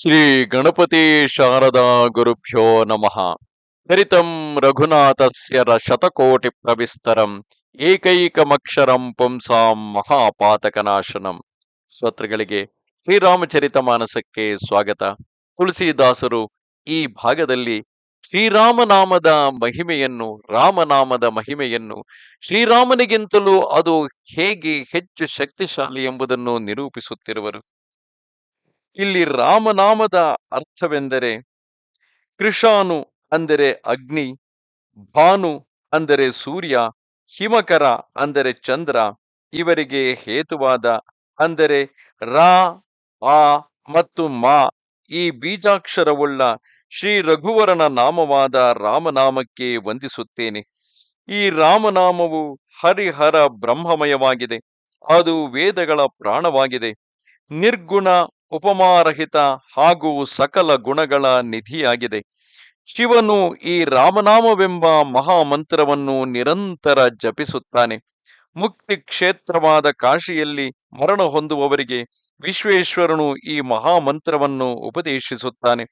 ಶ್ರೀ ಗಣಪತಿ ಶಾರದಾ ಗುರುಭ್ಯೋ ನಮಃ. ಚರಿತಂ ರಘುನಾಥಸ್ಯರ ಶತಕೋಟಿ ಪ್ರವಿಸ್ತರಂ ಏಕೈಕಮಕ್ಷರಂ ಪುಂಸಾಂ ಮಹಾಪಾತಕನಾಶನಂ. ಶ್ರೋತೃಗಳಿಗೆ ಶ್ರೀರಾಮಚರಿತ ಮಾನಸಕ್ಕೆ ಸ್ವಾಗತ. ತುಳಸಿದಾಸರು ಈ ಭಾಗದಲ್ಲಿ ಶ್ರೀರಾಮನಾಮದ ಮಹಿಮೆಯನ್ನು, ರಾಮನಾಮದ ಮಹಿಮೆಯನ್ನು, ಶ್ರೀರಾಮನಿಗಿಂತಲೂ ಅದು ಹೇಗೆ ಹೆಚ್ಚು ಶಕ್ತಿಶಾಲಿ ಎಂಬುದನ್ನು ನಿರೂಪಿಸುತ್ತಿರುವರು. ಇಲ್ಲಿ ರಾಮನಾಮದ ಅರ್ಥವೆಂದರೆ ಕೃಷಾನು ಅಂದರೆ ಅಗ್ನಿ, ಭಾನು ಅಂದರೆ ಸೂರ್ಯ, ಹಿಮಕರ ಅಂದರೆ ಚಂದ್ರ, ಇವರಿಗೆ ಹೇತುವಾದ ಅಂದರೆ ರಾ, ಆ ಮತ್ತು ಮಾ. ಈ ಬೀಜಾಕ್ಷರವುಳ್ಳ ಶ್ರೀ ರಘುವರನ ನಾಮವಾದ ರಾಮನಾಮಕ್ಕೆ ವಂದಿಸುತ್ತೇನೆ. ಈ ರಾಮನಾಮವು ಹರಿಹರ ಬ್ರಹ್ಮಮಯವಾಗಿದೆ. ಅದು ವೇದಗಳ ಪ್ರಾಣವಾಗಿದೆ. ನಿರ್ಗುಣ ಉಪಮಾರಹಿತ ಹಾಗೂ ಸಕಲ ಗುಣಗಳ ನಿಧಿಯಾಗಿದೆ. ಶಿವನು ಈ ರಾಮನಾಮವೆಂಬ ಮಹಾಮಂತ್ರವನ್ನು ನಿರಂತರ ಜಪಿಸುತ್ತಾನೆ. ಮುಕ್ತಿ ಕ್ಷೇತ್ರವಾದ ಕಾಶಿಯಲ್ಲಿ ಮರಣ ಹೊಂದುವವರಿಗೆ ವಿಶ್ವೇಶ್ವರನು ಈ ಮಹಾಮಂತ್ರವನ್ನು ಉಪದೇಶಿಸುತ್ತಾನೆ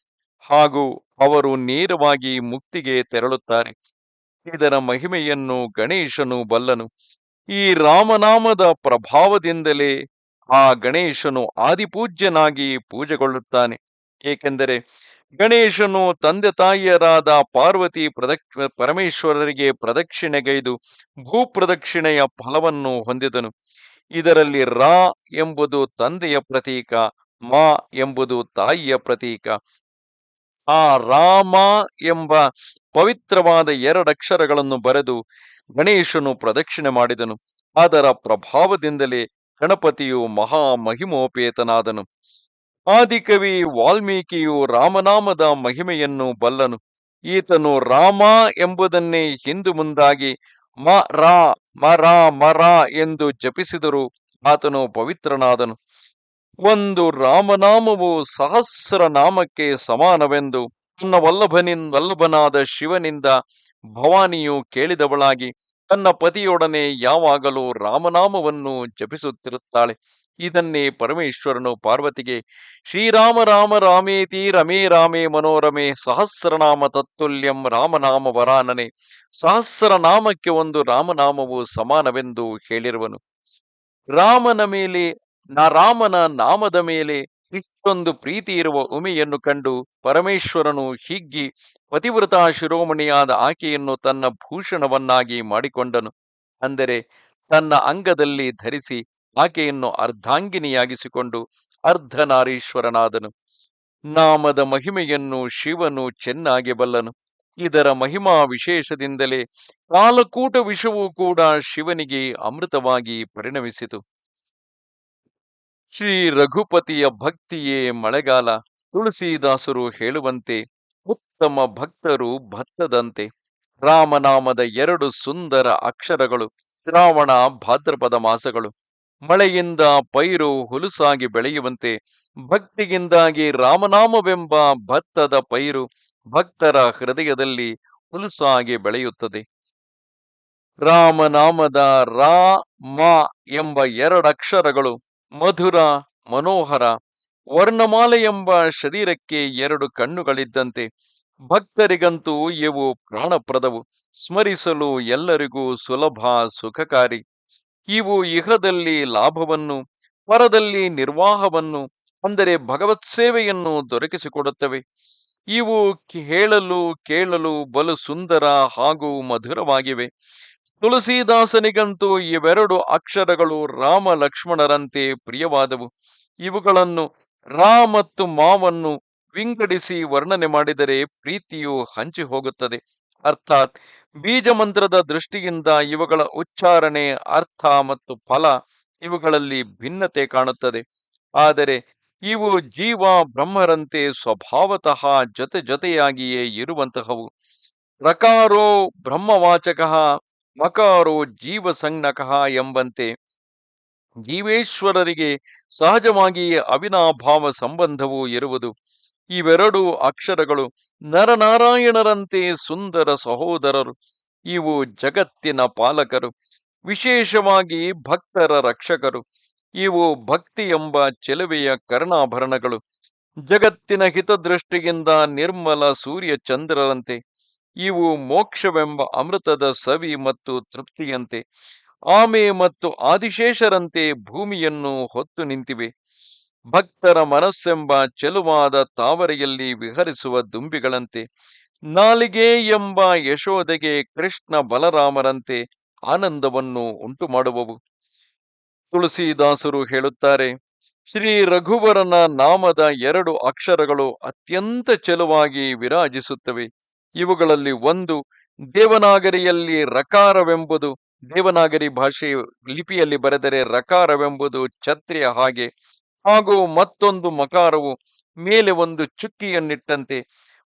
ಹಾಗೂ ಅವರು ನೇರವಾಗಿ ಮುಕ್ತಿಗೆ ತೆರಳುತ್ತಾರೆ. ಇದರ ಮಹಿಮೆಯನ್ನು ಗಣೇಶನು ಬಲ್ಲನು. ಈ ರಾಮನಾಮದ ಪ್ರಭಾವದಿಂದಲೇ ಆ ಗಣೇಶನು ಆದಿಪೂಜ್ಯನಾಗಿ ಪೂಜೆಗೊಳ್ಳುತ್ತಾನೆ. ಏಕೆಂದರೆ ಗಣೇಶನು ತಂದೆ ತಾಯಿಯರಾದ ಪಾರ್ವತಿ ಪ್ರದಕ್ಷ, ಪರಮೇಶ್ವರರಿಗೆ ಪ್ರದಕ್ಷಿಣೆಗೈದು ಭೂಪ್ರದಕ್ಷಿಣೆಯ ಫಲವನ್ನು ಹೊಂದಿದನು. ಇದರಲ್ಲಿ ರಾ ಎಂಬುದು ತಂದೆಯ ಪ್ರತೀಕ, ಮಾ ಎಂಬುದು ತಾಯಿಯ ಪ್ರತೀಕ. ಆ ರಾಮ ಎಂಬ ಪವಿತ್ರವಾದ ಎರಡಕ್ಷರಗಳನ್ನು ಬರೆದು ಗಣೇಶನು ಪ್ರದಕ್ಷಿಣೆ ಮಾಡಿದನು. ಅದರ ಪ್ರಭಾವದಿಂದಲೇ ಗಣಪತಿಯು ಮಹಾ ಮಹಿಮೋಪೇತನಾದನು. ಆದಿಕವಿ ವಾಲ್ಮೀಕಿಯು ರಾಮನಾಮದ ಮಹಿಮೆಯನ್ನು ಬಲ್ಲನು. ಈತನು ರಾಮ ಎಂಬುದನ್ನೇ ಹಿಂದು ಮುಂದಾಗಿ ಮ ರಾ ಮರ ಮರ ಎಂದು ಜಪಿಸಿದರು ಆತನು ಪವಿತ್ರನಾದನು. ಒಂದು ರಾಮನಾಮವು ಸಹಸ್ರ ನಾಮಕ್ಕೆ ಸಮಾನವೆಂದು ತನ್ನ ವಲ್ಲಭನಿನ್, ವಲ್ಲಭನಾದ ಶಿವನಿಂದ ಭವಾನಿಯು ಕೇಳಿದವಳಾಗಿ ತನ್ನ ಪತಿಯೊಡನೆ ಯಾವಾಗಲೂ ರಾಮನಾಮವನ್ನು ಜಪಿಸುತ್ತಿರುತ್ತಾಳೆ. ಇದನ್ನೇ ಪರಮೇಶ್ವರನು ಪಾರ್ವತಿಗೆ, ಶ್ರೀರಾಮ, ರಾಮ ರಾಮೇತಿ ರಮೇ, ರಾಮೇ, ಮನೋರಮೆ, ಸಹಸ್ರನಾಮ ತತ್ತುಲ್ಯಂ, ರಾಮನಾಮ ವರಾನನೆ, ಸಹಸ್ರನಾಮಕ್ಕೆ ಒಂದು ರಾಮನಾಮವು ಸಮಾನವೆಂದು ಹೇಳಿರುವನು. ರಾಮನ ಮೇಲೆ, ನ, ರಾಮನ ನಾಮದ ಮೇಲೆ ಇಷ್ಟೊಂದು ಪ್ರೀತಿ ಇರುವ ಉಮೆಯನ್ನು ಕಂಡು ಪರಮೇಶ್ವರನು ಹಿಗ್ಗಿ ಪತಿವ್ರತಾ ಶಿರೋಮಣಿಯಾದ ಆಕೆಯನ್ನು ತನ್ನ ಭೂಷಣವನ್ನಾಗಿ ಮಾಡಿಕೊಂಡನು. ಅಂದರೆ ತನ್ನ ಅಂಗದಲ್ಲಿ ಧರಿಸಿ ಆಕೆಯನ್ನು ಅರ್ಧಾಂಗಿನಿಯಾಗಿಸಿಕೊಂಡು ಅರ್ಧನಾರೀಶ್ವರನಾದನು. ನಾಮದ ಮಹಿಮೆಯನ್ನು ಶಿವನು ಚೆನ್ನಾಗಿ ಬಲ್ಲನು. ಇದರ ಮಹಿಮಾ ವಿಶೇಷದಿಂದಲೇ ಕಾಲಕೂಟ ವಿಷವೂ ಕೂಡ ಶಿವನಿಗೆ ಅಮೃತವಾಗಿ ಪರಿಣಮಿಸಿತು. ಶ್ರೀ ರಘುಪತಿಯ ಭಕ್ತಿಯೇ ಮಳೆಗಾಲ. ತುಳಸಿದಾಸರು ಹೇಳುವಂತೆ ಉತ್ತಮ ಭಕ್ತರು ಭತ್ತದಂತೆ. ರಾಮನಾಮದ ಎರಡು ಸುಂದರ ಅಕ್ಷರಗಳು, ಶ್ರಾವಣ ಭಾದ್ರಪದ ಮಾಸಗಳು. ಮಳೆಯಿಂದ ಪೈರು ಹುಲುಸಾಗಿ ಬೆಳೆಯುವಂತೆ, ಭಕ್ತಿಯಿಂದಾಗಿ ರಾಮನಾಮವೆಂಬ ಭತ್ತದ ಪೈರು ಭಕ್ತರ ಹೃದಯದಲ್ಲಿ ಹುಲುಸಾಗಿ ಬೆಳೆಯುತ್ತದೆ. ರಾಮನಾಮದ ರಾ, ಮ ಎಂಬ ಎರಡಕ್ಷರಗಳು ಮಧುರ, ಮನೋಹರ, ವರ್ಣಮಾಲೆ ಎಂಬ ಶರೀರಕ್ಕೆ ಎರಡು ಕಣ್ಣುಗಳಿದ್ದಂತೆ ಭಕ್ತರಿಗಂತೂ ಇವು ಪ್ರಾಣಪ್ರದವು. ಸ್ಮರಿಸಲು ಎಲ್ಲರಿಗೂ ಸುಲಭ, ಸುಖಕಾರಿ. ಇವು ಇಹದಲ್ಲಿ ಲಾಭವನ್ನು ಪರದಲ್ಲಿ ನಿರ್ವಾಹವನ್ನು, ಅಂದರೆ ಭಗವತ್ ಸೇವೆಯನ್ನು ದೊರಕಿಸಿಕೊಡುತ್ತವೆ. ಇವು ಹೇಳಲು, ಕೇಳಲು ಬಲು ಸುಂದರ ಹಾಗೂ ಮಧುರವಾಗಿವೆ. ತುಳಸಿದಾಸನಿಗಂತೂ ಇವೆರಡು ಅಕ್ಷರಗಳು ರಾಮ ಲಕ್ಷ್ಮಣರಂತೆ ಪ್ರಿಯವಾದವು. ಇವುಗಳನ್ನು ರಾ ಮತ್ತು ಮಾವನ್ನು ವಿಂಗಡಿಸಿ ವರ್ಣನೆ ಮಾಡಿದರೆ ಪ್ರೀತಿಯು ಹಂಚಿ ಹೋಗುತ್ತದೆ. ಅರ್ಥಾತ್ ಬೀಜ ಮಂತ್ರದ ದೃಷ್ಟಿಯಿಂದ ಇವುಗಳ ಉಚ್ಚಾರಣೆ ಅರ್ಥ ಮತ್ತು ಫಲ ಇವುಗಳಲ್ಲಿ ಭಿನ್ನತೆ ಕಾಣುತ್ತದೆ. ಆದರೆ ಇವು ಜೀವ ಬ್ರಹ್ಮರಂತೆ ಸ್ವಭಾವತಃ ಜೊತೆ ಜೊತೆಯಾಗಿಯೇ ಇರುವಂತಹವು. ರಕಾರೋ ಬ್ರಹ್ಮವಾಚಕ ಮಕಾರೋ ಜೀವ ಸಂಜ್ಞಕಃ ಎಂಬಂತೆ ಜೀವೇಶ್ವರರಿಗೆ ಸಹಜವಾಗಿಯೇ ಅವಿನಾಭಾವ ಸಂಬಂಧವೂ ಇರುವುದು. ಇವೆರಡು ಅಕ್ಷರಗಳು ನರನಾರಾಯಣರಂತೆ ಸುಂದರ ಸಹೋದರರು. ಇವು ಜಗತ್ತಿನ ಪಾಲಕರು, ವಿಶೇಷವಾಗಿ ಭಕ್ತರ ರಕ್ಷಕರು. ಇವು ಭಕ್ತಿ ಎಂಬ ಚೆಲುವೆಯ ಕರ್ಣಾಭರಣಗಳು. ಜಗತ್ತಿನ ಹಿತದೃಷ್ಟಿಯಿಂದ ನಿರ್ಮಲ ಸೂರ್ಯ ಚಂದ್ರರಂತೆ ಇವು ಮೋಕ್ಷವೆಂಬ ಅಮೃತದ ಸವಿ ಮತ್ತು ತೃಪ್ತಿಯಂತೆ. ಆಮೆ ಮತ್ತು ಆದಿಶೇಷರಂತೆ ಭೂಮಿಯನ್ನು ಹೊತ್ತು ನಿಂತಿವೆ. ಭಕ್ತರ ಮನಸ್ಸೆಂಬ ಚೆಲುವಾದ ತಾವರೆಯಲ್ಲಿ ವಿಹರಿಸುವ ದುಂಬಿಗಳಂತೆ. ನಾಲಿಗೆ ಎಂಬ ಯಶೋದೆಗೆ ಕೃಷ್ಣ ಬಲರಾಮರಂತೆ ಆನಂದವನ್ನು ಉಂಟು ಮಾಡುವವು ತುಳಸಿದಾಸರು ಹೇಳುತ್ತಾರೆ, ಶ್ರೀ ರಘುವರನ ನಾಮದ ಎರಡು ಅಕ್ಷರಗಳು ಅತ್ಯಂತ ಚೆಲುವಾಗಿ ವಿರಾಜಿಸುತ್ತವೆ. ಇವುಗಳಲ್ಲಿ ಒಂದು ದೇವನಾಗರಿಯಲ್ಲಿ ರಕಾರವೆಂಬುದು, ದೇವನಾಗರಿ ಭಾಷೆ ಲಿಪಿಯಲ್ಲಿ ಬರೆದರೆ ರಕಾರವೆಂಬುದು ಛತ್ರಿಯ ಹಾಗೆ, ಹಾಗೂ ಮತ್ತೊಂದು ಮಕಾರವು ಮೇಲೆ ಒಂದು ಚುಕ್ಕಿಯನ್ನಿಟ್ಟಂತೆ,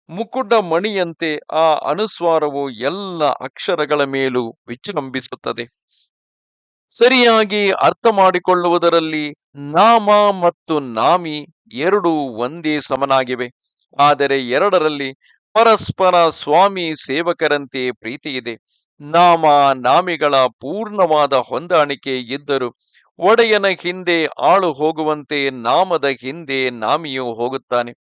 ಮುಕುಟ ಮಣಿಯಂತೆ ಆ ಅನುಸ್ವಾರವು ಎಲ್ಲ ಅಕ್ಷರಗಳ ಮೇಲೂ ವಿಜೃಂಭಿಸುತ್ತದೆ. ಸರಿಯಾಗಿ ಅರ್ಥ ಮಾಡಿಕೊಳ್ಳುವುದರಲ್ಲಿ ನಾಮ ಮತ್ತು ನಾಮಿ ಎರಡೂ ಒಂದೇ ಸಮನಾಗಿವೆ. ಆದರೆ ಎರಡರಲ್ಲಿ ಪರಸ್ಪರ ಸ್ವಾಮಿ ಸೇವಕರಂತೆ ಪ್ರೀತಿಯಿದೆ ನಾಮ ನಾಮಿಗಳ ಪೂರ್ಣವಾದ ಹೊಂದಾಣಿಕೆ ಇದ್ದರು ಒಡೆಯನ ಹಿಂದೆ ಆಳು ಹೋಗುವಂತೆ ನಾಮದ ಹಿಂದೆ ನಾಮಿಯು ಹೋಗುತ್ತಾನೆ.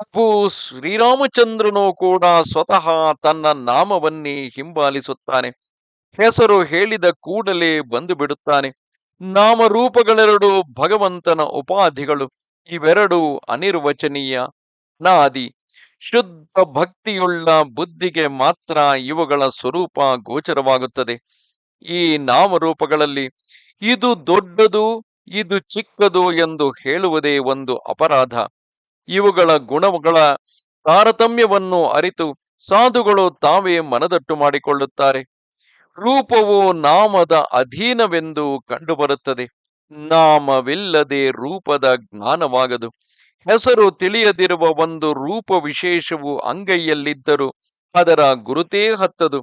ಅಪ್ಪು ಶ್ರೀರಾಮಚಂದ್ರನು ಕೂಡ ಸ್ವತಃ ತನ್ನ ನಾಮವನ್ನೇ ಹಿಂಬಾಲಿಸುತ್ತಾನೆ. ಹೆಸರು ಹೇಳಿದ ಕೂಡಲೇ ಬಂದು ಬಿಡುತ್ತಾನೆ. ನಾಮರೂಪಗಳೆರಡು ಭಗವಂತನ ಉಪಾಧಿಗಳು. ಇವೆರಡು ಅನಿರ್ವಚನೀಯ ನಾದಿ. ಶುದ್ಧ ಭಕ್ತಿಯುಳ್ಳ ಬುದ್ಧಿಗೆ ಮಾತ್ರ ಇವುಗಳ ಸ್ವರೂಪ ಗೋಚರವಾಗುತ್ತದೆ. ಈ ನಾಮರೂಪಗಳಲ್ಲಿ ಇದು ದೊಡ್ಡದು, ಇದು ಚಿಕ್ಕದು ಎಂದು ಹೇಳುವುದೇ ಒಂದು ಅಪರಾಧ. ಇವುಗಳ ಗುಣಗಳ ತಾರತಮ್ಯವನ್ನು ಅರಿತು ಸಾಧುಗಳು ತಾವೇ ಮನದಟ್ಟು ಮಾಡಿಕೊಳ್ಳುತ್ತಾರೆ. ರೂಪವು ನಾಮದ ಅಧೀನವೆಂದು ಕಂಡುಬರುತ್ತದೆ. ನಾಮವಿಲ್ಲದೆ ರೂಪದ ಜ್ಞಾನವಾಗದು. ಹೆಸರು ತಿಳಿಯದಿರುವ ಒಂದು ರೂಪ ವಿಶೇಷವು ಅಂಗೈಯಲ್ಲಿದ್ದರೂ. ಅದರ ಗುರುತೇ ಹತ್ತದು.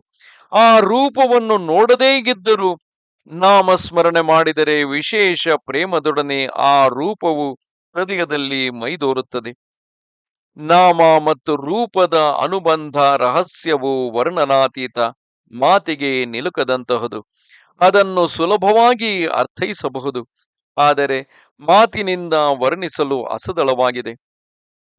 ಆ ರೂಪವನ್ನು ನೋಡದೇ ಇದ್ದರೂ ನಾಮಸ್ಮರಣೆ ಮಾಡಿದರೆ ವಿಶೇಷ ಪ್ರೇಮದೊಡನೆ ಆ ರೂಪವು ಹೃದಯದಲ್ಲಿ ಮೈದೋರುತ್ತದೆ. ನಾಮ ಮತ್ತು ರೂಪದ ಅನುಬಂಧ ರಹಸ್ಯವು ವರ್ಣನಾತೀತ ಮಾತಿಗೆ ನಿಲುಕದಂತಹದು. ಅದನ್ನು ಸುಲಭವಾಗಿ ಅರ್ಥೈಸಬಹುದು. ಆದರೆ ಮಾತಿನಿಂದ ವರ್ಣಿಸಲು ಅಸದಳವಾಗಿದೆ.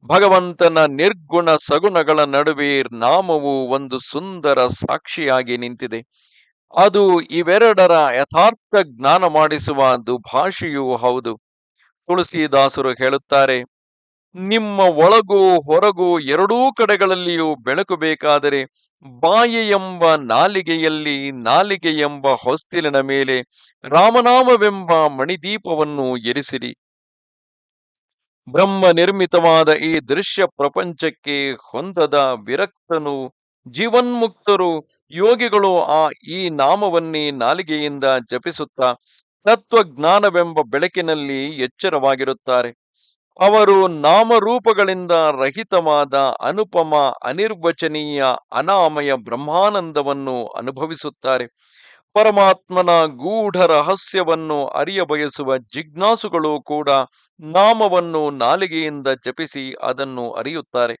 ಭಗವಂತನ ನಿರ್ಗುಣ ಸಗುಣಗಳ ನಡುವೆ ನಾಮವು ಒಂದು ಸುಂದರ ಸಾಕ್ಷಿಯಾಗಿ ನಿಂತಿದೆ. ಅದು ಇವೆರಡರ ಯಥಾರ್ಥ ಜ್ಞಾನ ಮಾಡಿಸುವ ದುಭಾಷೆಯೂ ಹೌದು. ತುಳಸಿದಾಸರು ಹೇಳುತ್ತಾರೆ ನಿಮ್ಮ ಒಳಗೂ, ಹೊರಗೂ ಎರಡೂ ಕಡೆಗಳಲ್ಲಿಯೂ ಬೆಳಕು ಬೇಕಾದರೆ ಬಾಯಿ ಎಂಬ ನಾಲಿಗೆಯಲ್ಲಿ ನಾಲಿಗೆ ಎಂಬ ಹೊಸ್ತಿಲಿನ ಮೇಲೆ ರಾಮನಾಮವೆಂಬ ಮಣಿದೀಪವನ್ನು ಎರಿಸಿರಿ. ಬ್ರಹ್ಮ ನಿರ್ಮಿತವಾದ ಈ ದೃಶ್ಯ ಪ್ರಪಂಚಕ್ಕೆ ಹೊಂದದ ವಿರಕ್ತನು, ಜೀವನ್ಮುಕ್ತರು, ಯೋಗಿಗಳು ಆ ಈ ನಾಮವನ್ನೇ ನಾಲಿಗೆಯಿಂದ ಜಪಿಸುತ್ತಾ ತತ್ವಜ್ಞಾನವೆಂಬ ಬೆಳಕಿನಲ್ಲಿ ಎಚ್ಚರವಾಗಿರುತ್ತಾರೆ. ಅವರು ನಾಮರೂಪಗಳಿಂದ ರಹಿತವಾದ ಅನುಪಮ ಅನಿರ್ವಚನೀಯ ಅನಾಮಯ ಬ್ರಹ್ಮಾನಂದವನ್ನು ಅನುಭವಿಸುತ್ತಾರೆ. ಪರಮಾತ್ಮನ ಗೂಢ ರಹಸ್ಯವನ್ನು ಅರಿಯ ಬಯಸುವ ಜಿಜ್ಞಾಸುಗಳು ಕೂಡ ನಾಮವನ್ನು ನಾಲಿಗೆಯಿಂದ ಜಪಿಸಿ ಅದನ್ನು ಅರಿಯುತ್ತಾರೆ.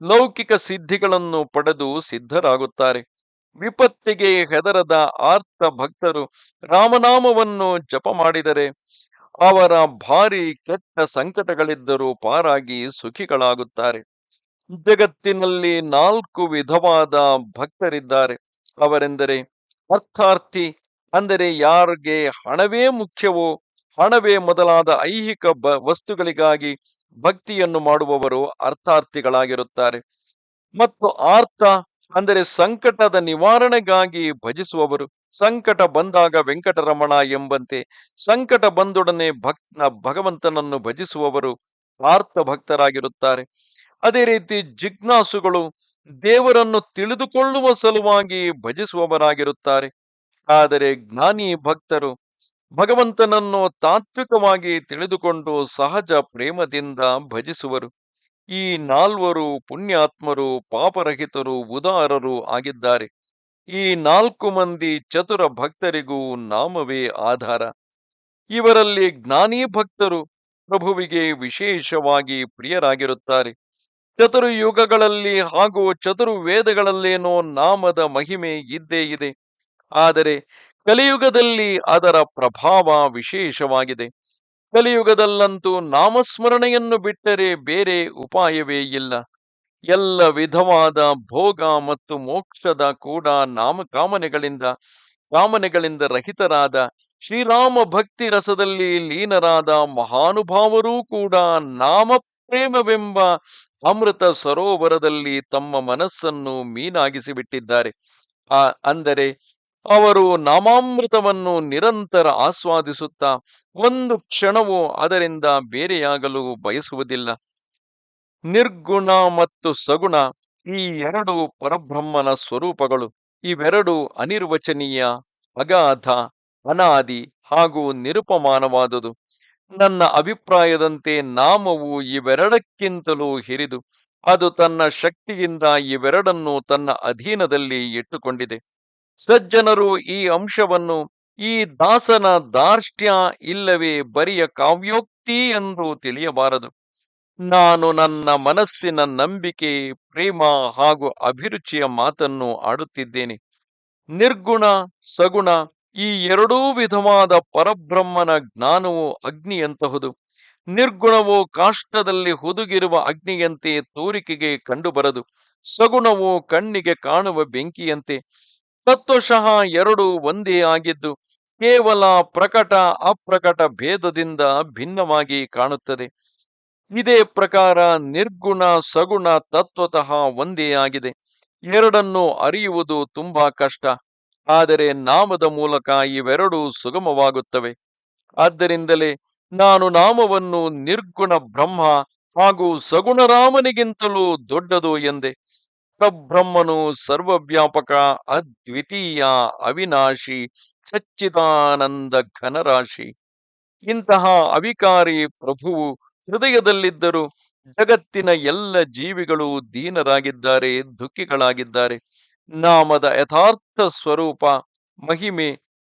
ಲೌಕಿಕ ಸಿದ್ಧಿಗಳನ್ನು ಪಡೆದು ಸಿದ್ಧರಾಗುತ್ತಾರೆ. ವಿಪತ್ತಿಗೆ ಹೆದರದ ಆರ್ತ ಭಕ್ತರು ರಾಮನಾಮವನ್ನು ಜಪ ಮಾಡಿದರೆ ಅವರ ಭಾರಿ ಕೆಟ್ಟ ಸಂಕಟಗಳಿದ್ದರೂ ಪಾರಾಗಿ ಸುಖಿಗಳಾಗುತ್ತಾರೆ. ಜಗತ್ತಿನಲ್ಲಿ ನಾಲ್ಕು ವಿಧವಾದ ಭಕ್ತರಿದ್ದಾರೆ. ಅವರೆಂದರೆ ಅರ್ಥಾರ್ಥಿ, ಅಂದರೆ ಯಾರಿಗೆ ಹಣವೇ ಮುಖ್ಯವೋ, ಹಣವೇ ಮೊದಲಾದ ಐಹಿಕ ಬ ವಸ್ತುಗಳಿಗಾಗಿ ಭಕ್ತಿಯನ್ನು ಮಾಡುವವರು ಅರ್ಥಾರ್ಥಿಗಳಾಗಿರುತ್ತಾರೆ. ಮತ್ತು ಆರ್ಥ, ಅಂದರೆ ಸಂಕಟದ ನಿವಾರಣೆಗಾಗಿ ಭಜಿಸುವವರು. ಸಂಕಟ ಬಂದಾಗ ವೆಂಕಟರಮಣ ಎಂಬಂತೆ ಸಂಕಟ ಬಂದೊಡನೆ ಭಕ್ ಭಗವಂತನನ್ನು ಭಜಿಸುವವರು ಆರ್ಥ ಭಕ್ತರಾಗಿರುತ್ತಾರೆ. ಅದೇ ರೀತಿ ಜಿಜ್ಞಾಸುಗಳು ದೇವರನ್ನು ತಿಳಿದುಕೊಳ್ಳುವ ಸಲುವಾಗಿ ಭಜಿಸುವವರಾಗಿರುತ್ತಾರೆ. ಆದರೆ ಜ್ಞಾನಿ ಭಕ್ತರು ಭಗವಂತನನ್ನು ತಾತ್ವಿಕವಾಗಿ ತಿಳಿದುಕೊಂಡು ಸಹಜ ಪ್ರೇಮದಿಂದ ಭಜಿಸುವರು. ಈ ನಾಲ್ವರು ಪುಣ್ಯಾತ್ಮರು, ಪಾಪರಹಿತರು, ಉದಾರರು ಆಗಿದ್ದಾರೆ. ಈ ನಾಲ್ಕು ಮಂದಿ ಚತುರ ಭಕ್ತರಿಗೂ ನಾಮವೇ ಆಧಾರ. ಇವರಲ್ಲಿ ಜ್ಞಾನಿ ಭಕ್ತರು ಪ್ರಭುವಿಗೆ ವಿಶೇಷವಾಗಿ ಪ್ರಿಯರಾಗಿರುತ್ತಾರೆ. ಚತುರ್ಯುಗಗಳಲ್ಲಿ ಹಾಗೂ ಚತುರ್ವೇದಗಳಲ್ಲೇನೋ ನಾಮದ ಮಹಿಮೆ ಇದ್ದೇ ಇದೆ. ಆದರೆ ಕಲಿಯುಗದಲ್ಲಿ ಅದರ ಪ್ರಭಾವ ವಿಶೇಷವಾಗಿದೆ. ಕಲಿಯುಗದಲ್ಲಂತೂ ನಾಮಸ್ಮರಣೆಯನ್ನು ಬಿಟ್ಟರೆ ಬೇರೆ ಉಪಾಯವೇ ಇಲ್ಲ. ಎಲ್ಲ ವಿಧವಾದ ಭೋಗ ಮತ್ತು ಮೋಕ್ಷದ ಕೂಡ ನಾಮಕಾಮನೆಗಳಿಂದ ಕಾಮನೆಗಳಿಂದ ರಹಿತರಾದ ಶ್ರೀರಾಮ ಭಕ್ತಿ ರಸದಲ್ಲಿ ಲೀನರಾದ ಮಹಾನುಭಾವರೂ ಕೂಡ ನಾಮ ಪ್ರೇಮವೆಂಬ ಅಮೃತ ಸರೋವರದಲ್ಲಿ ತಮ್ಮ ಮನಸ್ಸನ್ನು ಮೀನಾಗಿಸಿ ಬಿಟ್ಟಿದ್ದಾರೆ ಆ, ಅಂದರೆ ಅವರು ನಾಮಾಮೃತವನ್ನು ನಿರಂತರ ಆಸ್ವಾದಿಸುತ್ತಾ ಒಂದು ಕ್ಷಣವೂ ಅದರಿಂದ ಬೇರೆಯಾಗಲು ಬಯಸುವುದಿಲ್ಲ. ನಿರ್ಗುಣ ಮತ್ತು ಸಗುಣ ಈ ಎರಡು ಪರಬ್ರಹ್ಮನ ಸ್ವರೂಪಗಳು. ಇವೆರಡು ಅನಿರ್ವಚನೀಯ, ಅಗಾಧ, ಅನಾದಿ ಹಾಗೂ ನಿರುಪಮಾನವಾದುದು. ನನ್ನ ಅಭಿಪ್ರಾಯದಂತೆ ನಾಮವು ಇವೆರಡಕ್ಕಿಂತಲೂ ಹಿರಿದು, ಅದು ತನ್ನ ಶಕ್ತಿಯಿಂದ ಇವೆರಡನ್ನು ತನ್ನ ಅಧೀನದಲ್ಲಿ ಇಟ್ಟುಕೊಂಡಿದೆ. ಸಜ್ಜನರು ಈ ಅಂಶವನ್ನು, ಈ ದಾಸನ ದಾರ್ಷ್ಟ್ಯ ಇಲ್ಲವೇ ಬರಿಯ ಕಾವ್ಯೋಕ್ತಿ ಎಂದು ತಿಳಿಯಬಾರದು. ನಾನು ನನ್ನ ಮನಸ್ಸಿನ ನಂಬಿಕೆ, ಪ್ರೇಮ ಹಾಗೂ ಅಭಿರುಚಿಯ ಮಾತನ್ನು ಆಡುತ್ತಿದ್ದೇನೆ. ನಿರ್ಗುಣ, ಸಗುಣ ಈ ಎರಡೂ ವಿಧವಾದ ಪರಬ್ರಹ್ಮನ ಜ್ಞಾನವು ಅಗ್ನಿಯಂತಹುದು. ನಿರ್ಗುಣವು ಕಾಷ್ಟದಲ್ಲಿ ಹುದುಗಿರುವ ಅಗ್ನಿಯಂತೆ ತೋರಿಕೆಗೆ ಕಂಡುಬರದು. ಸಗುಣವು ಕಣ್ಣಿಗೆ ಕಾಣುವ ಬೆಂಕಿಯಂತೆ. ತತ್ವಶಃ ಎರಡು ಒಂದೇ ಆಗಿದ್ದು, ಕೇವಲ ಪ್ರಕಟ ಅಪ್ರಕಟ ಭೇದದಿಂದ ಭಿನ್ನವಾಗಿ ಕಾಣುತ್ತದೆ. ಇದೇ ಪ್ರಕಾರ ನಿರ್ಗುಣ ಸಗುಣ ತತ್ವತಃ ಒಂದೇ ಆಗಿದೆ. ಎರಡನ್ನು ಅರಿಯುವುದು ತುಂಬಾ ಕಷ್ಟ. ಆದರೆ ನಾಮದ ಮೂಲಕ ಇವೆರಡೂ ಸುಗಮವಾಗುತ್ತವೆ. ಆದ್ದರಿಂದಲೇ ನಾನು ನಾಮವನ್ನು ನಿರ್ಗುಣ ಬ್ರಹ್ಮ ಹಾಗೂ ಸಗುಣ ರಾಮನಿಗಿಂತಲೂ ದೊಡ್ಡದು ಎಂದೆ. ಸಬ್ರಹ್ಮನು ಸರ್ವವ್ಯಾಪಕ, ಅದ್ವಿತೀಯ, ಅವಿನಾಶಿ, ಸಚ್ಚಿದಾನಂದ ಘನರಾಶಿ. ಇಂತಹ ಅವಿಕಾರಿ ಪ್ರಭುವು ಹೃದಯದಲ್ಲಿದ್ದರೂ ಜಗತ್ತಿನ ಎಲ್ಲ ಜೀವಿಗಳು ದೀನರಾಗಿದ್ದಾರೆ ದುಃಖಿಗಳಾಗಿದ್ದಾರೆ. ನಾಮದ ಯಥಾರ್ಥ ಸ್ವರೂಪ ಮಹಿಮೆ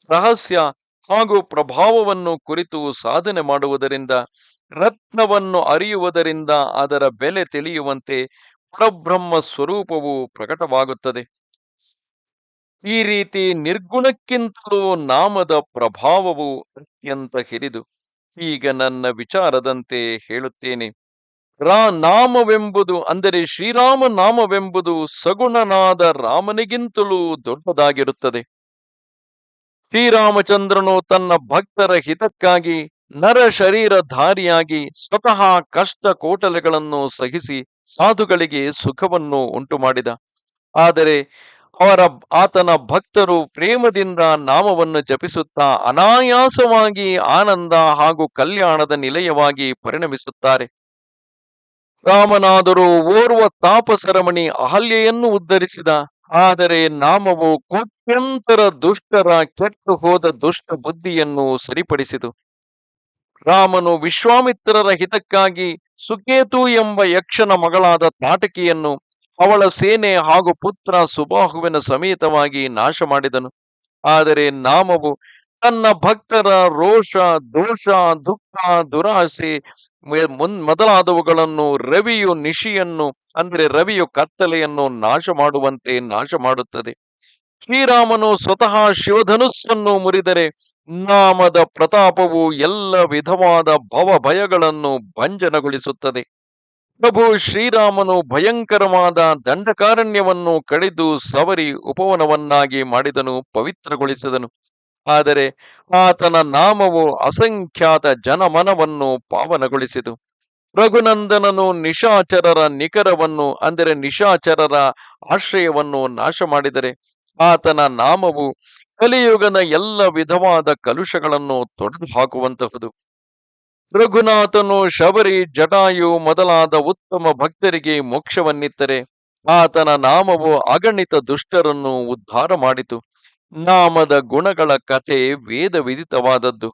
ರಹಸ್ಯ ಹಾಗೂ ಪ್ರಭಾವವನ್ನು ಕುರಿತು ಸಾಧನೆ ಮಾಡುವುದರಿಂದ ರತ್ನವನ್ನು ಅರಿಯುವುದರಿಂದ ಅದರ ಬೆಲೆ ತಿಳಿಯುವಂತೆ ಪರಬ್ರಹ್ಮ ಸ್ವರೂಪವು ಪ್ರಕಟವಾಗುತ್ತದೆ. ಈ ರೀತಿ ನಿರ್ಗುಣಕ್ಕಿಂತಲೂ ನಾಮದ ಪ್ರಭಾವವು ಅತ್ಯಂತ ಹಿರಿದು ಈಗ ನನ್ನ ವಿಚಾರದಂತೆ ಹೇಳುತ್ತೇನೆ. ರಾ ನಾಮವೆಂಬುದು ಅಂದರೆ ಶ್ರೀರಾಮ ನಾಮವೆಂಬುದು ಸಗುಣನಾದ ರಾಮನಿಗಿಂತಲೂ ದೊಡ್ಡದಾಗಿರುತ್ತದೆ. ಶ್ರೀರಾಮಚಂದ್ರನು ತನ್ನ ಭಕ್ತರ ಹಿತಕ್ಕಾಗಿ ನರ ಶರೀರಧಾರಿಯಾಗಿ ಸ್ವತಃ ಕಷ್ಟ ಕೋಟಲೆಗಳನ್ನು ಸಹಿಸಿ ಸಾಧುಗಳಿಗೆ ಸುಖವನ್ನು ಉಂಟು ಮಾಡಿದ ಆದರೆ ಅವರ ಆತನ ಭಕ್ತರು ಪ್ರೇಮದಿಂದ ನಾಮವನ್ನು ಜಪಿಸುತ್ತಾ ಅನಾಯಾಸವಾಗಿ ಆನಂದ ಹಾಗೂ ಕಲ್ಯಾಣದ ನಿಲಯವಾಗಿ ಪರಿಣಮಿಸುತ್ತಾರೆ. ರಾಮನಾದರೂ ಓರ್ವ ತಾಪಸರಮಣಿ ಅಹಲ್ಯೆಯನ್ನು ಉದ್ಧರಿಸಿದ. ಆದರೆ ನಾಮವು ಕೋಟ್ಯಂತರ ದುಷ್ಟರ ಕೆಟ್ಟು ಹೋದ ದುಷ್ಟ ಬುದ್ಧಿಯನ್ನು ಸರಿಪಡಿಸಿತು. ರಾಮನು ವಿಶ್ವಾಮಿತ್ರರ ಹಿತಕ್ಕಾಗಿ ಸುಕೇತು ಎಂಬ ಯಕ್ಷನ ಮಗಳಾದ ತಾಟಕಿಯನ್ನು ಅವಳ ಸೇನೆ ಹಾಗೂ ಪುತ್ರ ಸುಬಾಹುವಿನ ಸಮೇತವಾಗಿ ನಾಶ ಮಾಡಿದನು ಆದರೆ ನಾಮವು ತನ್ನ ಭಕ್ತರ ರೋಷ, ದೋಷ, ದುಃಖ, ದುರಾಸೆ ಮುನ್, ಮೊದಲಾದವುಗಳನ್ನು ರವಿಯು ನಿಶಿಯನ್ನು, ಅಂದರೆ ರವಿಯು ಕತ್ತಲೆಯನ್ನು ನಾಶ ಮಾಡುವಂತೆ ನಾಶ ಮಾಡುತ್ತದೆ ಶ್ರೀರಾಮನು ಸ್ವತಃ ಶಿವಧನುಸ್ಸನ್ನು ಮುರಿದರೆ ನಾಮದ ಪ್ರತಾಪವು ಎಲ್ಲ ವಿಧವಾದ ಭವ ಭಯಗಳನ್ನು ಭಂಜನಗೊಳಿಸುತ್ತದೆ. ಪ್ರಭು ಶ್ರೀರಾಮನು ಭಯಂಕರವಾದ ದಂಡಕಾರಣ್ಯವನ್ನು ಕಡಿದು ಸವರಿ ಉಪವನವನ್ನಾಗಿ ಮಾಡಿದನು, ಪವಿತ್ರಗೊಳಿಸಿದನು. ಆದರೆ ಆತನ ನಾಮವು ಅಸಂಖ್ಯಾತ ಜನಮನವನ್ನು ಪಾವನಗೊಳಿಸಿತು. ರಘುನಂದನನು ನಿಶಾಚರರ ನಿಖರವನ್ನು, ಅಂದರೆ ನಿಶಾಚರರ ಆಶ್ರಯವನ್ನು ನಾಶ ಮಾಡಿದರೆ ಆತನ ನಾಮವು ಕಲಿಯುಗದ ಎಲ್ಲ ವಿಧವಾದ ಕಲುಷಗಳನ್ನು ತೊಡೆದು ಹಾಕುವಂತಹುದು ರಘುನಾಥನು ಶಬರಿ, ಜಟಾಯು ಮೊದಲಾದ ಉತ್ತಮ ಭಕ್ತರಿಗೆ ಮೋಕ್ಷವನ್ನಿತ್ತರೆ. ಆತನ ನಾಮವು ಅಗಣಿತ ದುಷ್ಟರನ್ನು ಉದ್ಧಾರ ಮಾಡಿತು. ನಾಮದ ಗುಣಗಳ ಕಥೆ ವೇದ ವಿದಿತವಾದದ್ದು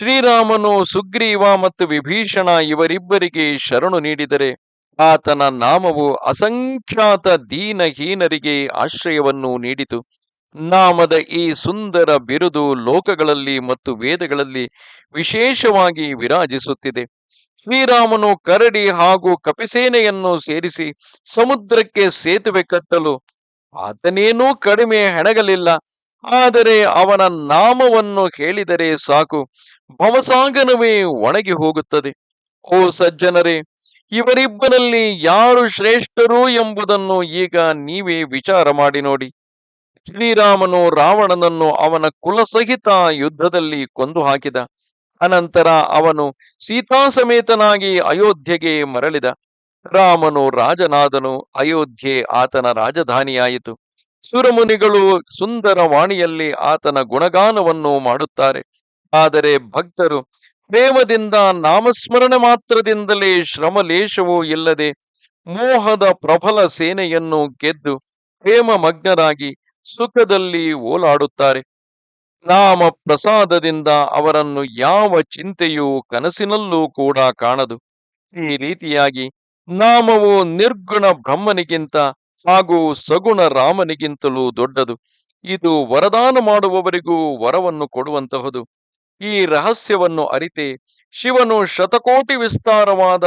ಶ್ರೀರಾಮನು ಸುಗ್ರೀವ ಮತ್ತು ವಿಭೀಷಣ ಇವರಿಬ್ಬರಿಗೆ ಶರಣು ನೀಡಿದರೆ, ಆತನ ನಾಮವು ಅಸಂಖ್ಯಾತ ದೀನಹೀನರಿಗೆ ಆಶ್ರಯವನ್ನು ನೀಡಿತು. ನಾಮದ ಈ ಸುಂದರ ಬಿರುದು ಲೋಕಗಳಲ್ಲಿ ಮತ್ತು ವೇದಗಳಲ್ಲಿ ವಿಶೇಷವಾಗಿ ವಿರಾಜಿಸುತ್ತಿದೆ. ಶ್ರೀರಾಮನು ಕರಡಿ ಹಾಗೂ ಕಪಿಸೇನೆಯನ್ನು ಸೇರಿಸಿ ಸಮುದ್ರಕ್ಕೆ ಸೇತುವೆ ಕಟ್ಟಲು ಆತನೇನೂ ಕಡಿಮೆ ಹೆಣಗಲಿಲ್ಲ. ಆದರೆ ಅವನ ನಾಮವನ್ನು ಹೇಳಿದರೆ ಸಾಕು, ಭವಸಾಗರವೇ ಒಣಗಿ ಹೋಗುತ್ತದೆ. ಓ ಸಜ್ಜನರೇ, ಇವರಿಬ್ಬರಲ್ಲಿ ಯಾರು ಶ್ರೇಷ್ಠರು ಎಂಬುದನ್ನು ಈಗ ನೀವೇ ವಿಚಾರ ಮಾಡಿ ನೋಡಿ. ಶ್ರೀರಾಮನು ರಾವಣನನ್ನು ಅವನ ಕುಲಸಹಿತ ಯುದ್ಧದಲ್ಲಿ ಕೊಂದು ಹಾಕಿದ. ಅನಂತರ ಅವನು ಸೀತಾ ಸಮೇತನಾಗಿ ಅಯೋಧ್ಯೆಗೆ ಮರಳಿದ. ರಾಮನು ರಾಜನಾದನು. ಅಯೋಧ್ಯೆ ಆತನ ರಾಜಧಾನಿಯಾಯಿತು. ಸುರಮುನಿಗಳು ಸುಂದರ ವಾಣಿಯಲ್ಲಿ ಆತನ ಗುಣಗಾನವನ್ನು ಮಾಡುತ್ತಾರೆ. ಆದರೆ ಭಕ್ತರು ಪ್ರೇಮದಿಂದ ನಾಮಸ್ಮರಣೆ ಮಾತ್ರದಿಂದಲೇ ಶ್ರಮಲೇಶವೂ ಇಲ್ಲದೆ ಮೋಹದ ಪ್ರಬಲ ಸೇನೆಯನ್ನು ಗೆದ್ದು ಪ್ರೇಮ ಮಗ್ನರಾಗಿ ಸುಖದಲ್ಲಿ ಓಲಾಡುತ್ತಾರೆ. ನಾಮ ಪ್ರಸಾದದಿಂದ ಅವರನ್ನು ಯಾವ ಚಿಂತೆಯೂ ಕನಸಿನಲ್ಲೂ ಕೂಡ ಕಾಣದು. ಈ ರೀತಿಯಾಗಿ ನಾಮವು ನಿರ್ಗುಣ ಬ್ರಹ್ಮನಿಗಿಂತ ಹಾಗೂ ಸಗುಣ ರಾಮನಿಗಿಂತಲೂ ದೊಡ್ಡದು. ಇದು ವರದಾನ ಮಾಡುವವರಿಗೂ ವರವನ್ನು ಕೊಡುವಂತಹದು. ಈ ರಹಸ್ಯವನ್ನು ಅರಿತೆ ಶಿವನು ಶತಕೋಟಿ ವಿಸ್ತಾರವಾದ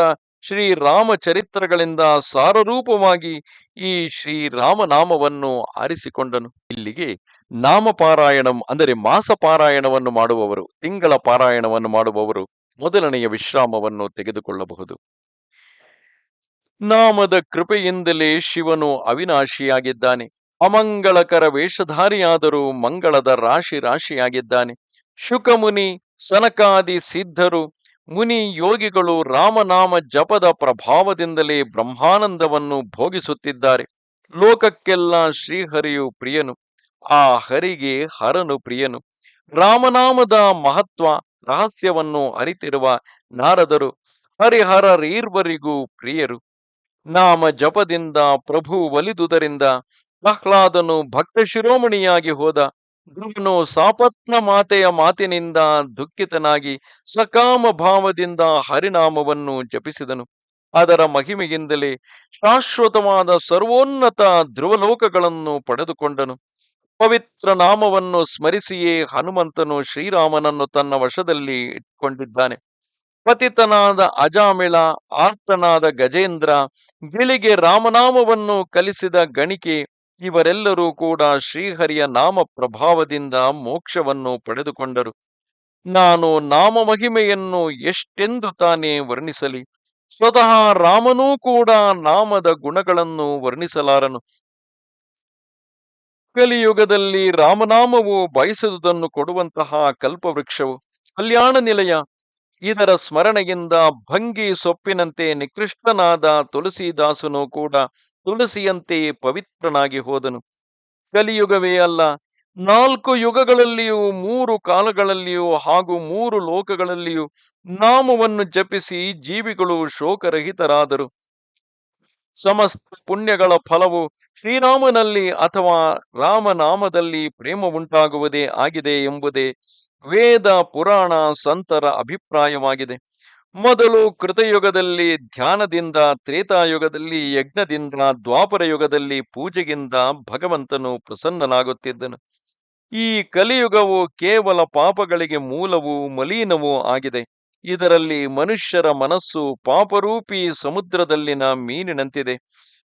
ಶ್ರೀರಾಮ ಚರಿತ್ರಗಳಿಂದ ಸಾರರೂಪವಾಗಿ ಈ ಶ್ರೀರಾಮನಾಮವನ್ನು ಆರಿಸಿಕೊಂಡನು. ಇಲ್ಲಿಗೆ ನಾಮ ಪಾರಾಯಣಂ ಅಂದರೆ ಮಾಸ ಪಾರಾಯಣವನ್ನು ಮಾಡುವವರು, ತಿಂಗಳ ಪಾರಾಯಣವನ್ನು ಮಾಡುವವರು ಮೊದಲನೆಯ ವಿಶ್ರಾಮವನ್ನು ತೆಗೆದುಕೊಳ್ಳಬಹುದು. ನಾಮದ ಕೃಪೆಯಿಂದಲೇ ಶಿವನು ಅವಿನಾಶಿಯಾಗಿದ್ದಾನೆ. ಅಮಂಗಳಕರ ವೇಷಧಾರಿಯಾದರೂ ಮಂಗಳದ ರಾಶಿ ರಾಶಿಯಾಗಿದ್ದಾನೆ. ಶುಕಮುನಿ, ಸನಕಾದಿ ಸಿದ್ಧರು ಮುನಿ ಯೋಗಿಗಳು ರಾಮನಾಮ ಜಪದ ಪ್ರಭಾವದಿಂದಲೇ ಬ್ರಹ್ಮಾನಂದವನ್ನು ಭೋಗಿಸುತ್ತಿದ್ದಾರೆ. ಲೋಕಕ್ಕೆಲ್ಲ ಶ್ರೀಹರಿಯು ಪ್ರಿಯನು, ಆ ಹರಿಗೆ ಹರನು ಪ್ರಿಯನು. ರಾಮನಾಮದ ಮಹತ್ವ, ರಹಸ್ಯವನ್ನು ಅರಿತಿರುವ ನಾರದರು, ಹರಿಹರರೀರ್ವರಿಗೂ ಪ್ರಿಯರು. ನಾಮ ಜಪದಿಂದ ಪ್ರಭು ಒಲಿದುದರಿಂದ ಪ್ರಹ್ಲಾದನು ಭಕ್ತ ಶಿರೋಮಣಿಯಾಗಿ ಹೋದ. ಧ್ರುವನು ಸಾಪತ್ನ ಮಾತೆಯ ಮಾತಿನಿಂದ ದುಃಖಿತನಾಗಿ ಸಕಾಮ ಭಾವದಿಂದ ಹರಿನಾಮವನ್ನು ಜಪಿಸಿದನು. ಅದರ ಮಹಿಮೆಯಿಂದಲೇ ಶಾಶ್ವತವಾದ ಸರ್ವೋನ್ನತ ಧ್ರುವಲೋಕಗಳನ್ನು ಪಡೆದುಕೊಂಡನು. ಪವಿತ್ರ ನಾಮವನ್ನು ಸ್ಮರಿಸಿಯೇ ಹನುಮಂತನು ಶ್ರೀರಾಮನನ್ನು ತನ್ನ ವಶದಲ್ಲಿ ಇಟ್ಟುಕೊಂಡಿದ್ದಾನೆ ಪತಿತನಾದ ಅಜಾಮಿಳ, ಆರ್ತನಾದ ಗಜೇಂದ್ರ, ಗಿಳಿಗೆ ರಾಮನಾಮವನ್ನು ಕಲಿಸಿದ ಗಣಿಕೆ ಇವರೆಲ್ಲರೂ ಕೂಡ ಶ್ರೀಹರಿಯ ನಾಮ ಪ್ರಭಾವದಿಂದ ಮೋಕ್ಷವನ್ನು ಪಡೆದುಕೊಂಡರು. ನಾನು ನಾಮ ಮಹಿಮೆಯನ್ನು ಎಷ್ಟೆಂದು ತಾನೇ ವರ್ಣಿಸಲಿ, ಸ್ವತಃ ರಾಮನೂ ಕೂಡ ನಾಮದ ಗುಣಗಳನ್ನು ವರ್ಣಿಸಲಾರನು. ಕಲಿಯುಗದಲ್ಲಿ ರಾಮನಾಮವು ಬಯಸದುದನ್ನು ಕೊಡುವಂತಹ ಕಲ್ಪವೃಕ್ಷವು ಕಲ್ಯಾಣ ನಿಲಯ. ಇದರ ಸ್ಮರಣೆಯಿಂದ ಭಂಗಿ ಸೊಪ್ಪಿನಂತೆ ನಿಕೃಷ್ಟನಾದ ತುಳಸಿದಾಸನು ಕೂಡ ತುಳಸಿಯಂತೆ ಪವಿತ್ರನಾಗಿ ಹೋದನು. ಕಲಿಯುಗವೇ ಅಲ್ಲ, ನಾಲ್ಕು ಯುಗಗಳಲ್ಲಿಯೂ, ಮೂರು ಕಾಲಗಳಲ್ಲಿಯೂ ಹಾಗೂ ಮೂರು ಲೋಕಗಳಲ್ಲಿಯೂ ನಾಮವನ್ನು ಜಪಿಸಿ ಜೀವಿಗಳು ಶೋಕರಹಿತರಾದರು. ಸಮಸ್ತ ಪುಣ್ಯಗಳ ಫಲವು ಶ್ರೀರಾಮನಲ್ಲಿ ಅಥವಾ ರಾಮನಾಮದಲ್ಲಿ ಪ್ರೇಮ ಉಂಟಾಗುವುದೇ ಆಗಿದೆ ಎಂಬುದೇ ವೇದ ಪುರಾಣ ಸಂತರ ಅಭಿಪ್ರಾಯವಾಗಿದೆ. ಮೊದಲು ಕೃತಯುಗದಲ್ಲಿ ಧ್ಯಾನದಿಂದ, ತ್ರೇತಾಯುಗದಲ್ಲಿ, ಯಜ್ಞದಿಂದ, ದ್ವಾಪರ ಯುಗದಲ್ಲಿ ಪೂಜೆಗಿಂದ ಭಗವಂತನು ಪ್ರಸನ್ನನಾಗುತ್ತಿದ್ದನು. ಈ ಕಲಿಯುಗವು ಕೇವಲ ಪಾಪಗಳಿಗೆ ಮೂಲವೂ ಮಲೀನವೂ ಆಗಿದೆ. ಇದರಲ್ಲಿ ಮನುಷ್ಯರ ಮನಸ್ಸು ಪಾಪರೂಪಿ ಸಮುದ್ರದಲ್ಲಿನ ಮೀನಿನಂತಿದೆ.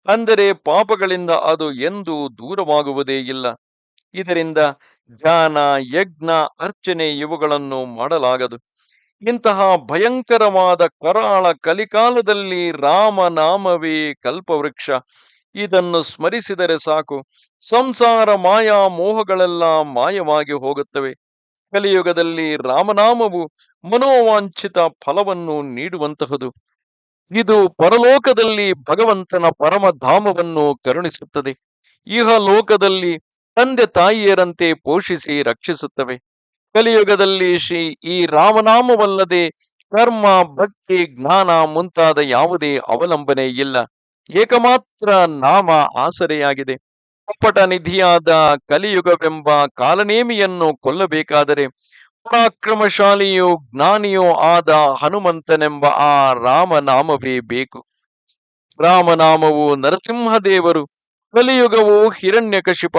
ಅಂದರೆ ಪಾಪಗಳಿಂದ ಅದು ಎಂದೂ ದೂರವಾಗುವುದೇ ಇಲ್ಲ. ಇದರಿಂದ ಧ್ಯಾನ, ಯಜ್ಞ, ಅರ್ಚನೆ ಇವುಗಳನ್ನು ಮಾಡಲಾಗದು. ಇಂತಹ ಭಯಂಕರವಾದ ಕರಾಳ ಕಲಿಕಾಲದಲ್ಲಿ ರಾಮನಾಮವೇ ಕಲ್ಪವೃಕ್ಷ. ಇದನ್ನು ಸ್ಮರಿಸಿದರೆ ಸಾಕು. ಸಂಸಾರ ಮಾಯಾ ಮೋಹಗಳೆಲ್ಲ ಮಾಯವಾಗಿ ಹೋಗುತ್ತವೆ. ಕಲಿಯುಗದಲ್ಲಿ ರಾಮನಾಮವು ಮನೋವಾಂಛಿತ ಫಲವನ್ನು ನೀಡುವಂತಹದು. ಇದು ಪರಲೋಕದಲ್ಲಿ ಭಗವಂತನ ಪರಮಧಾಮವನ್ನು ಕರುಣಿಸುತ್ತದೆ. ಇಹ ಲೋಕದಲ್ಲಿ ತಂದೆ ತಾಯಿಯರಂತೆ ಪೋಷಿಸಿ ರಕ್ಷಿಸುತ್ತವೆ. ಕಲಿಯುಗದಲ್ಲಿ ಶ್ರೀ ಈ ರಾಮನಾಮವಲ್ಲದೆ ಕರ್ಮ, ಭಕ್ತಿ, ಜ್ಞಾನ ಮುಂತಾದ ಯಾವುದೇ ಅವಲಂಬನೆ ಇಲ್ಲ. ಏಕಮಾತ್ರ ನಾಮ ಆಸರೆಯಾಗಿದೆ. ಕುಪ್ಪಟ ನಿಧಿಯಾದ ಕಲಿಯುಗವೆಂಬ ಕಾಲನೇಮಿಯನ್ನು ಕೊಲ್ಲಬೇಕಾದರೆ ಪರಾಕ್ರಮಶಾಲಿಯೂ ಜ್ಞಾನಿಯೂ ಆದ ಹನುಮಂತನೆಂಬ ಆ ರಾಮನಾಮವೇ ಬೇಕು. ರಾಮನಾಮವು ನರಸಿಂಹದೇವರು, ಕಲಿಯುಗವು ಹಿರಣ್ಯಕಶಿಪ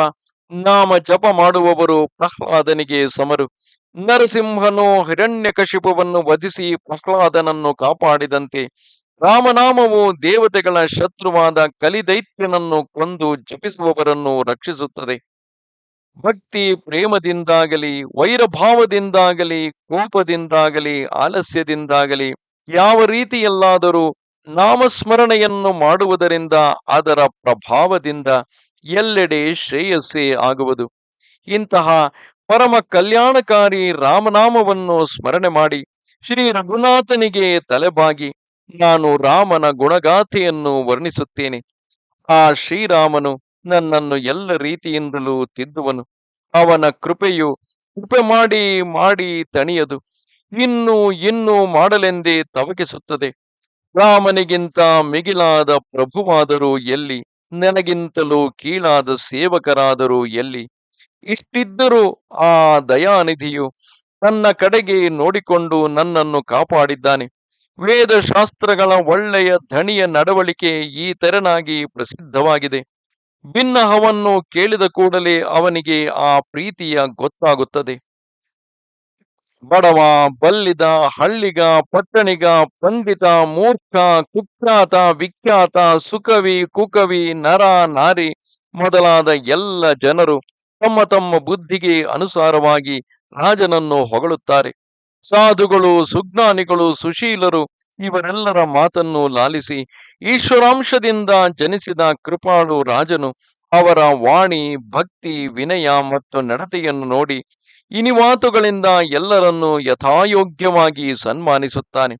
ನಾಮ ಜಪ ಮಾಡುವವರು ಪ್ರಹ್ಲಾದನಿಗೆ ಸಮರು. ನರಸಿಂಹನು ಹಿರಣ್ಯಕಶಿಪವನ್ನು ವಧಿಸಿ ಪ್ರಹ್ಲಾದನನ್ನು ಕಾಪಾಡಿದಂತೆ ರಾಮನಾಮವು ದೇವತೆಗಳ ಶತ್ರುವಾದ ಕಲಿದೈತ್ಯನನ್ನು ಕೊಂದು ಜಪಿಸುವವರನ್ನು ರಕ್ಷಿಸುತ್ತದೆ. ಭಕ್ತಿ ಪ್ರೇಮದಿಂದಾಗಲಿ, ವೈರಭಾವದಿಂದಾಗಲಿ, ಕೋಪದಿಂದಾಗಲಿ, ಆಲಸ್ಯದಿಂದಾಗಲಿ ಯಾವ ರೀತಿಯಲ್ಲಾದರೂ ನಾಮಸ್ಮರಣೆಯನ್ನು ಮಾಡುವುದರಿಂದ ಅದರ ಪ್ರಭಾವದಿಂದ ಎಲ್ಲೆಡೆ ಶ್ರೇಯಸ್ಸೇ ಆಗುವುದು. ಇಂತಹ ಪರಮ ಕಲ್ಯಾಣಕಾರಿ ರಾಮನಾಮವನ್ನು ಸ್ಮರಣೆ ಮಾಡಿ ಶ್ರೀ ರಘುನಾಥನಿಗೆ ತಲೆಬಾಗಿ ನಾನು ರಾಮನ ಗುಣಗಾಥೆಯನ್ನು ವರ್ಣಿಸುತ್ತೇನೆ. ಆ ಶ್ರೀರಾಮನು ನನ್ನನ್ನು ಎಲ್ಲ ರೀತಿಯಿಂದಲೂ ತಿದ್ದುವನು. ಅವನ ಕೃಪೆಯು ಕೃಪೆ ಮಾಡಿ ಮಾಡಿ ತಣಿಯದು. ಇನ್ನು ಇನ್ನು ಮಾಡಲೆಂದೇ ತವಕಿಸುತ್ತದೆ. ರಾಮನಿಗಿಂತ ಮಿಗಿಲಾದ ಪ್ರಭುವಾದರೂ ಎಲ್ಲಿ ನನಗಿಂತಲೂ ಕೀಳಾದ ಸೇವಕರಾದರೂ ಎಲ್ಲಿ? ಇಷ್ಟಿದ್ದರೂ ಆ ದಯಾನಿಧಿಯು ನನ್ನ ಕಡೆಗೆ ನೋಡಿಕೊಂಡು ನನ್ನನ್ನು ಕಾಪಾಡಿದ್ದಾನೆ. ವೇದ ಶಾಸ್ತ್ರಗಳ ಒಳ್ಳೆಯ ಧಣಿಯ ನಡವಳಿಕೆ ಈ ತೆರನಾಗಿ ಪ್ರಸಿದ್ಧವಾಗಿದೆ. ಭಿನ್ನಹವನ್ನು ಕೇಳಿದ ಕೂಡಲೇ ಅವನಿಗೆ ಆ ಪ್ರೀತಿಯ ಗೊತ್ತಾಗುತ್ತದೆ. ಬಡವ, ಬಲ್ಲಿದ, ಹಳ್ಳಿಗ, ಪಟ್ಟಣಿಗ, ಪಂಡಿತ, ಮೂರ್ಖ, ಕುಖ್ಯಾತ, ವಿಖ್ಯಾತ, ಸುಕವಿ, ಕುಕವಿ, ನರ, ನಾರಿ ಮೊದಲಾದ ಎಲ್ಲ ಜನರು ತಮ್ಮ ತಮ್ಮ ಬುದ್ಧಿಗೆ ಅನುಸಾರವಾಗಿ ರಾಜನನ್ನು ಹೊಗಳುತ್ತಾರೆ. ಸಾಧುಗಳು, ಸುಜ್ಞಾನಿಗಳು, ಸುಶೀಲರು ಇವರೆಲ್ಲರ ಮಾತನ್ನು ಲಾಲಿಸಿ ಈಶ್ವರಾಂಶದಿಂದ ಜನಿಸಿದ ಕೃಪಾಳು ರಾಜನು ಅವರ ವಾಣಿ, ಭಕ್ತಿ, ವಿನಯ ಮತ್ತು ನಡತೆಯನ್ನು ನೋಡಿ ಇನಿವಾತುಗಳಿಂದ ಎಲ್ಲರನ್ನೂ ಯಥಾಯೋಗ್ಯವಾಗಿ ಸನ್ಮಾನಿಸುತ್ತಾನೆ.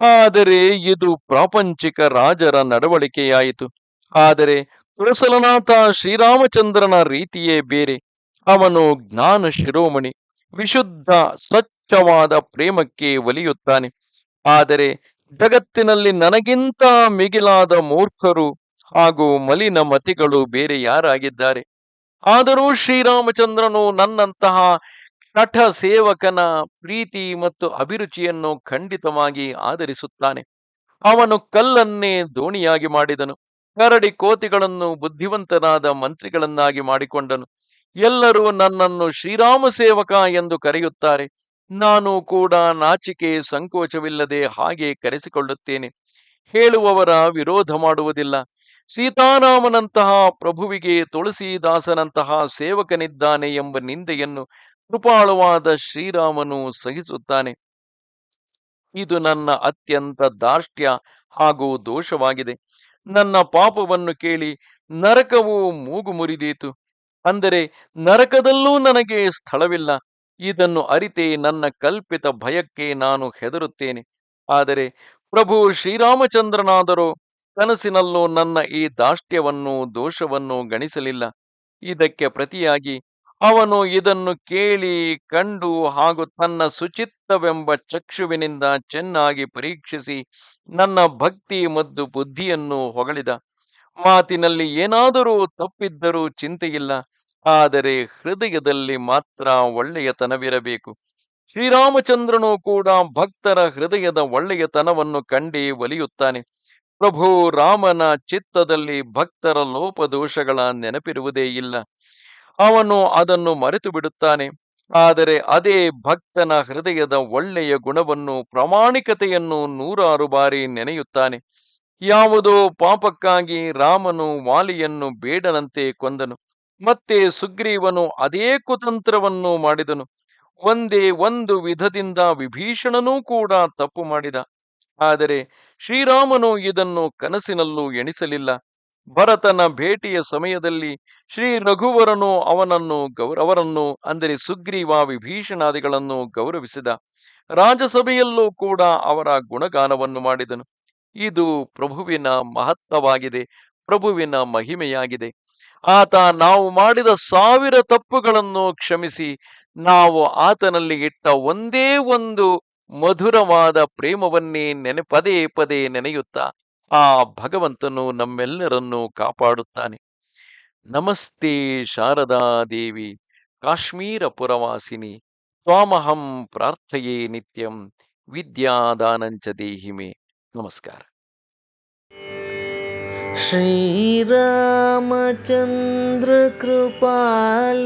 ಆದರೆ ಇದು ಪ್ರಾಪಂಚಿಕ ರಾಜರ ನಡವಳಿಕೆಯಾಯಿತು. ಆದರೆ ತುಳಸಲನಾಥ ಶ್ರೀರಾಮಚಂದ್ರನ ರೀತಿಯೇ ಬೇರೆ. ಅವನು ಜ್ಞಾನ ಶಿರೋಮಣಿ, ವಿಶುದ್ಧ, ಸ್ವಚ್ಛವಾದ ಪ್ರೇಮಕ್ಕೆ ಒಲಿಯುತ್ತಾನೆ. ಆದರೆ ಜಗತ್ತಿನಲ್ಲಿ ನನಗಿಂತ ಮಿಗಿಲಾದ ಮೂರ್ಖರು ಹಾಗೂ ಮಲಿನ ಮತಿಗಳು ಬೇರೆ ಯಾರಾಗಿದ್ದಾರೆ? ಆದರೂ ಶ್ರೀರಾಮಚಂದ್ರನು ನನ್ನಂತಹ ಕಠ ಸೇವಕನ ಪ್ರೀತಿ ಮತ್ತು ಅಭಿರುಚಿಯನ್ನು ಖಂಡಿತವಾಗಿ ಆಧರಿಸುತ್ತಾನೆ. ಅವನು ಕಲ್ಲನ್ನೇ ದೋಣಿಯಾಗಿ ಮಾಡಿದನು. ಕರಡಿ ಕೋತಿಗಳನ್ನು ಬುದ್ಧಿವಂತನಾದ ಮಂತ್ರಿಗಳನ್ನಾಗಿ ಮಾಡಿಕೊಂಡನು. ಎಲ್ಲರೂ ನನ್ನನ್ನು ಶ್ರೀರಾಮ ಸೇವಕ ಎಂದು ಕರೆಯುತ್ತಾರೆ. ನಾನು ಕೂಡ ನಾಚಿಕೆ ಸಂಕೋಚವಿಲ್ಲದೆ ಹಾಗೆ ಕರೆಸಿಕೊಳ್ಳುತ್ತೇನೆ. ಹೇಳುವವರ ವಿರೋಧ ಮಾಡುವುದಿಲ್ಲ. ಸೀತಾರಾಮನಂತಹ ಪ್ರಭುವಿಗೆ ತುಳಸಿದಾಸನಂತಹ ಸೇವಕನಿದ್ದಾನೆ ಎಂಬ ನಿಂದೆಯನ್ನು ಕೃಪಾಳುವಾದ ಶ್ರೀರಾಮನು ಸಹಿಸುತ್ತಾನೆ. ಇದು ನನ್ನ ಅತ್ಯಂತ ದಾರ್ಷ್ಟ್ಯ ಹಾಗೂ ದೋಷವಾಗಿದೆ. ನನ್ನ ಪಾಪವನ್ನು ಕೇಳಿ ನರಕವು ಮೂಗು ಮುರಿದೀತು. ಅಂದರೆ ನರಕದಲ್ಲೂ ನನಗೆ ಸ್ಥಳವಿಲ್ಲ. ಇದನ್ನು ಅರಿತೇ ನನ್ನ ಕಲ್ಪಿತ ಭಯಕ್ಕೆ ನಾನು ಹೆದರುತ್ತೇನೆ. ಆದರೆ ಪ್ರಭು ಶ್ರೀರಾಮಚಂದ್ರನಾದರೂ ಕನಸಿನಲ್ಲೂ ನನ್ನ ಈ ದಾಷ್ಟ್ಯವನ್ನು, ದೋಷವನ್ನು ಗಣಿಸಲಿಲ್ಲ. ಇದಕ್ಕೆ ಪ್ರತಿಯಾಗಿ ಅವನು ಇದನ್ನು ಕೇಳಿ ಕಂಡು ಹಾಗೂ ತನ್ನ ಸುಚಿತ್ತವೆಂಬ ಚಕ್ಷುವಿನಿಂದ ಚೆನ್ನಾಗಿ ಪರೀಕ್ಷಿಸಿ ನನ್ನ ಭಕ್ತಿ ಮತ್ತು ಬುದ್ಧಿಯನ್ನು ಹೊಗಳಿದ. ಮಾತಿನಲ್ಲಿ ಏನಾದರೂ ತಪ್ಪಿದ್ದರೂ ಚಿಂತೆಯಿಲ್ಲ. ಆದರೆ ಹೃದಯದಲ್ಲಿ ಮಾತ್ರ ಒಳ್ಳೆಯತನವಿರಬೇಕು. ಶ್ರೀರಾಮಚಂದ್ರನು ಕೂಡ ಭಕ್ತರ ಹೃದಯದ ಒಳ್ಳೆಯತನವನ್ನು ಕಂಡೇ ಒಲಿಯುತ್ತಾನೆ. ಪ್ರಭು ರಾಮನ ಚಿತ್ತದಲ್ಲಿ ಭಕ್ತರ ಲೋಪದೋಷಗಳ ನೆನಪಿರುವುದೇ ಇಲ್ಲ. ಅವನು ಅದನ್ನು ಮರೆತು ಬಿಡುತ್ತಾನೆ. ಆದರೆ ಅದೇ ಭಕ್ತನ ಹೃದಯದ ಒಳ್ಳೆಯ ಗುಣವನ್ನು ಪ್ರಾಮಾಣಿಕತೆಯನ್ನು ನೂರಾರು ಬಾರಿ ನೆನೆಯುತ್ತಾನೆ. ಯಾವುದೋ ಪಾಪಕ್ಕಾಗಿ ರಾಮನು ವಾಲಿಯನ್ನು ಬೇಡನಂತೆ ಕೊಂದನು. ಮತ್ತೆ ಸುಗ್ರೀವನು ಅದೇ ಕುತಂತ್ರವನ್ನು ಮಾಡಿದನು. ಒಂದೇ ಒಂದು ವಿಧದಿಂದ ವಿಭೀಷಣನೂ ಕೂಡ ತಪ್ಪು ಮಾಡಿದ. ಆದರೆ ಶ್ರೀರಾಮನು ಇದನ್ನು ಕನಸಿನಲ್ಲೂ ಎಣಿಸಲಿಲ್ಲ. ಭರತನ ಭೇಟಿಯ ಸಮಯದಲ್ಲಿ ಶ್ರೀ ರಘುವರನು ಅವನನ್ನು ಗೌರವರನ್ನು ಅಂದರೆ ಸುಗ್ರೀವ ವಿಭೀಷಣಾದಿಗಳನ್ನು ಗೌರವಿಸಿದ. ರಾಜಸಭೆಯಲ್ಲೂ ಕೂಡ ಅವರ ಗುಣಗಾನವನ್ನು ಮಾಡಿದನು. ಇದು ಪ್ರಭುವಿನ ಮಹತ್ವವಾಗಿದೆ, ಪ್ರಭುವಿನ ಮಹಿಮೆಯಾಗಿದೆ. ಆತ ನಾವು ಮಾಡಿದ ಸಾವಿರ ತಪ್ಪುಗಳನ್ನು ಕ್ಷಮಿಸಿ, ನಾವು ಆತನಲ್ಲಿ ಇಟ್ಟ ಒಂದೇ ಒಂದು ಮಧುರವಾದ ಪ್ರೇಮವನ್ನೇ ನೆನೆ ಪದೇ ಪದೇ ನೆನೆಯುತ್ತಾ ಆ ಭಗವಂತನು ನಮ್ಮೆಲ್ಲರನ್ನೂ ಕಾಪಾಡುತ್ತಾನೆ ನಮಸ್ತೆ ಶಾರದಾ ದೇವಿ ಕಾಶ್ಮೀರ ಪುರವಾಸಿನಿ ತ್ವಾಮಹಂ ಪ್ರಾರ್ಥಯೇ ನಿತ್ಯಂ ವಿದ್ಯಾದಾನಂಚ ದೇಹಿಮೆ ನಮಸ್ಕಾರ श्रीरामचन्द्र कृपाल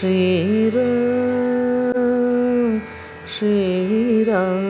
श्रीराम श्रीराम